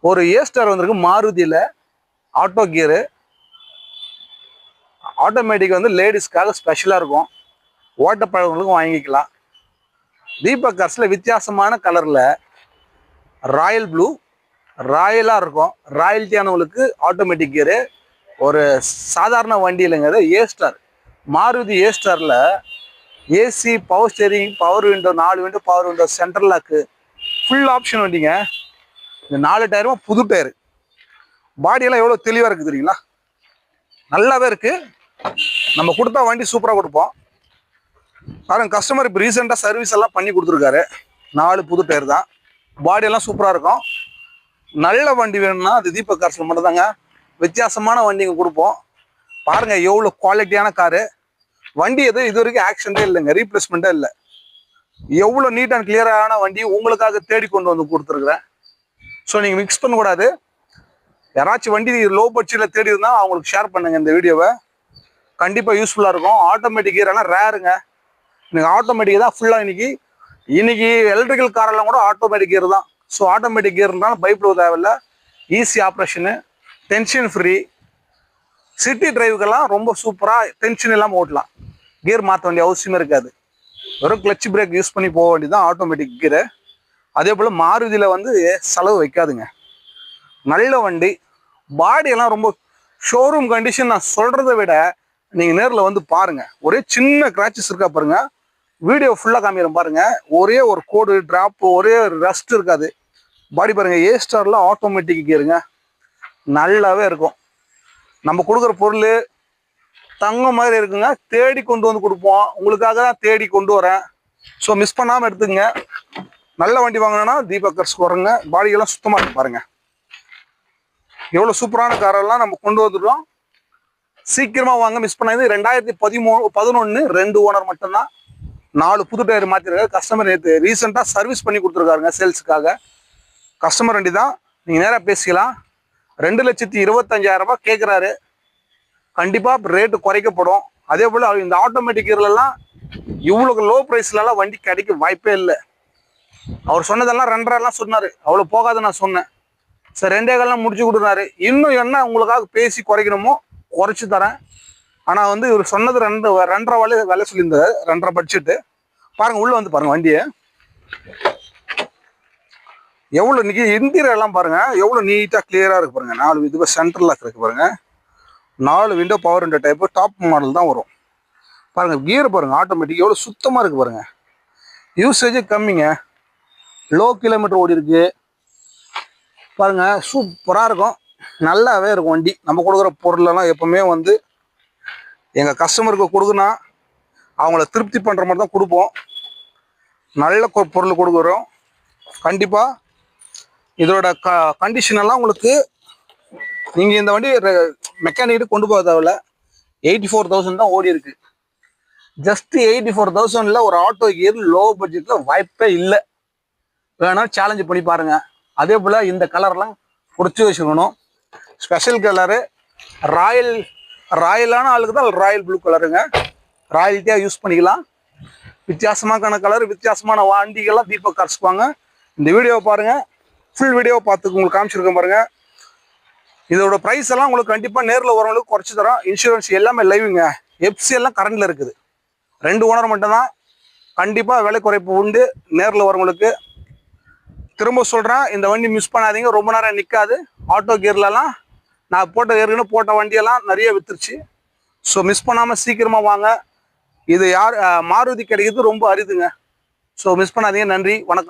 ஒரு ஏ ஸ்டார் வந்திருக்கு மாருதியில். Auto gear automatic வந்து லேடிஸ்க்காக ஸ்பெஷலாக இருக்கும். ஓட்டப்பழவங்களுக்கும் வாங்கிக்கலாம். தீபக் கார்ஸில் வித்தியாசமான கலரில் ராயல் ப்ளூ ராயலாக இருக்கும். ராயல்ட்டியானவங்களுக்கு ஆட்டோமேட்டிக் கியரு ஒரு சாதாரண வண்டி இல்லைங்கிறது ஏ ஸ்டார் மாருதி ஏ ஸ்டாரில் AC power steering power window நாலு window power window central lock full option வண்டிங்க. இந்த நாலு டயரும் புது டயரு பாடியெல்லாம் எவ்வளோ தெளிவாக இருக்குது தெரியுங்களா? நல்லாவே இருக்குது நம்ம கொடுத்தா வண்டி சூப்பராக கொடுப்போம். பாருங்க கஸ்டமர் இப்போ ரீசெண்டாக சர்வீஸ் எல்லாம் பண்ணி கொடுத்துருக்காரு. நாலு புது டயர் தான். பாடியெல்லாம் சூப்பராக இருக்கும். நல்ல வண்டி வேணும்னா அது தீபக் கார்ஸில் மட்டும்தாங்க வித்தியாசமான வண்டிங்க கொடுப்போம். பாருங்கள் எவ்வளோ குவாலிட்டியான காரு வண்டி எதுவும் இது வரைக்கும் ஆக்சிடென்ட்டே இல்லைங்க. ரீப்ளேஸ்மெண்ட்டே இல்லை. எவ்வளோ நீட் அண்ட் கிளியரான வண்டி உங்களுக்காக தேடி கொண்டு வந்து கொடுத்துருக்குறேன். ஸோ நீங்கள் மிக்ஸ் பண்ணக்கூடாது. யாராச்சும் வண்டி லோ பட்ஜெட்டில் தேடி இருந்தால் அவங்களுக்கு ஷேர் பண்ணுங்கள் இந்த வீடியோவை கண்டிப்பாக யூஸ்ஃபுல்லாக இருக்கும். ஆட்டோமேட்டிக் கீர் எல்லாம் ரேருங்க இன்னைக்கு ஆட்டோமேட்டிக் தான் ஃபுல்லாக இன்னைக்கு. இன்னைக்கு எலக்ட்ரிக்கல் காரெல்லாம் கூட ஆட்டோமேட்டிக் கீர் தான். ஸோ ஆட்டோமேட்டிக் கீர் இருந்தாலும் பயப்பட தேவையில்ல. Easy operation tension free city டிரைவுக்கெல்லாம் ரொம்ப சூப்பராக டென்ஷன் இல்லாமல் ஓட்டலாம். கியர் மாற்ற வேண்டிய அவசியமே இருக்காது. வெறும் கிளச் பிரேக் யூஸ் பண்ணி போக வேண்டியது ஆட்டோமேட்டிக் கீரை அதே போல் மாருதியில் வந்து செலவு வைக்காதுங்க. நல்ல வண்டி பாடியெல்லாம் ரொம்ப ஷோரூம் கண்டிஷன் நான் சொல்கிறத விட நீங்கள் நேரில் வந்து பாருங்க. ஒரே சின்ன கிராச்சஸ் இருக்கா பாருங்கள் வீடியோ ஃபுல்லாக காமிக்கிறோம் பாருங்கள் ஒரே ஒரு கோடு ட்ராப்பு ஒரே ஒரு ரஸ்ட் இருக்காது. பாடி பாருங்க ஏ ஸ்டாரில் ஆட்டோமேட்டிக் கேருங்க நல்லாவே இருக்கும். நம்ம கொடுக்குற பொருள் தங்கம் மாதிரி இருக்குங்க. தேடி கொண்டு வந்து கொடுப்போம். உங்களுக்காக தான் தேடி கொண்டு வரேன். ஸோ மிஸ் பண்ணாமல் எடுத்துங்க நல்ல வண்டி வாங்கினா தீபக்கர்ஸ் குறைங்க பாடியெல்லாம் சுத்தமாக இருக்கும் பாருங்க. எவ்வளோ சூப்பரான காரெல்லாம் நம்ம கொண்டு வந்துடுறோம் சீக்கிரமாக வாங்க மிஸ் பண்ணாது ரெண்டாயிரத்தி பதிமூணு பதினொன்று ரெண்டு ஓனர் மட்டும்தான் நாலு புது டயர் மாற்றிருக்காரு கஸ்டமர் நேற்று ரீசெண்டாக சர்வீஸ் பண்ணி கொடுத்துருக்காருங்க சேல்ஸுக்காக கஸ்டமர் வண்டி தான். நீங்கள் நேராக பேசிக்கலாம். ரெண்டு லட்சத்தி இருபத்தஞ்சாயிரரூபா கேட்குறாரு கண்டிப்பாக ரேட்டு குறைக்கப்படும். அதே போல் இந்த ஆட்டோமேட்டிக் எல்லாம் இவ்வளோ லோ ப்ரைஸ்லலாம் வண்டி கிடைக்க வாய்ப்பே இல்லை. அவர் சொன்னதெல்லாம் ரெண்டரெல்லாம் சொன்னார். அவ்வளோ போகாது நான் சொன்னேன். சரி ரெண்டே கால்லாம் முடிச்சு கொடுனாரு இன்னும் என்ன உங்களுக்காக பேசி குறைக்கணுமோ குறைச்சி தரேன். ஆனால் வந்து இவர் சொன்னது ரெண்டு ரெண்டரை விலை வேலை சொல்லியிருந்தாரு. ரெண்டரை பட்ஜெட்டு பாருங்கள் உள்ளே வந்து பாருங்கள் வண்டியை. எவ்வளோ நிற்கி இந்தியர் எல்லாம் பாருங்கள் எவ்வளோ நீட்டாக கிளியராக இருக்கு பாருங்கள் நாலு இது சென்ட்ரல் லாக் இருக்கு நாலு window power window type top model தான் வரும். பாருங்கள் கியர் பாருங்கள் ஆட்டோமேட்டிக் எவ்வளோ சுத்தமாக இருக்குது பாருங்கள் யூசேஜ் கம்மிங்க. லோ கிலோமீட்டர் ஓடி இருக்கு பாருங்க சூப்பராக இருக்கும். நல்லாவே இருக்கும் வண்டி. நம்ம கொடுக்குற பொருளெல்லாம் எப்பவுமே வந்து எங்கள் கஸ்டமருக்கு கொடுக்குனா அவங்கள திருப்தி பண்ணுற மாதிரி தான் கொடுப்போம். நல்ல கொ- பொருள் கொடுக்குறோம். கண்டிப்பாக இதோட க கண்டிஷன் எல்லாம் உங்களுக்கு நீங்கள் இந்த வண்டி மெக்கானிக்கிட்டு கொண்டு போக தேவையில்ல. எயிட்டி ஃபோர் தௌசண்ட் தான் ஓடி இருக்கு ஜஸ்ட் எயிட்டி ஃபோர் தௌசண்டில் ஒரு ஆட்டோ கியர் லோ பட்ஜெட்டில் வாய்ப்பே இல்லை. வேணா சேலஞ்சு பண்ணி பாருங்க. அதே போல் இந்த கலர்லாம் பிடிச்சி வச்சுக்கணும். ஸ்பெஷல் கலரு ராயல் ராயலான ஆளுக்கு தான் ராயல் ப்ளூ கலருங்க ராயல்ட்டியாக யூஸ் பண்ணிக்கலாம். வித்தியாசமான கலர் வித்தியாசமான வாண்டிகள்லாம் தீபக் கரைச்சிக்குவாங்க இந்த வீடியோவை பாருங்கள் ஃபுல் வீடியோவை பார்த்து உங்களுக்கு காமிச்சிருக்கேன் பாருங்கள் இதோட ப்ரைஸ் எல்லாம் உங்களுக்கு கண்டிப்பாக நேரில் வரவங்களுக்கு குறைச்சி தரோம். இன்சூரன்ஸ் எல்லாமே லைவுங்க எஃப்சி எல்லாம் கரண்டில் இருக்குது. ரெண்டு ஓனர் மட்டும்தான். கண்டிப்பாக விலை குறைப்பு உண்டு. நேரில் வரவங்களுக்கு திரும்ப சொல்கிறேன் இந்த வண்டி மிஸ் பண்ணாதீங்க ரொம்ப நேரம் நிற்காது ஆட்டோ கியர்லலாம் நான் போட்ட ஏற்கனவே போட்ட வண்டியெல்லாம் நிறைய வித்துருச்சு. ஸோ மிஸ் பண்ணாமல் சீக்கிரமாக வாங்க. இது யார் மாருதி கிடைக்கிறது ரொம்ப அரிதுங்க. ஸோ மிஸ் பண்ணாதீங்க நன்றி வணக்கம்.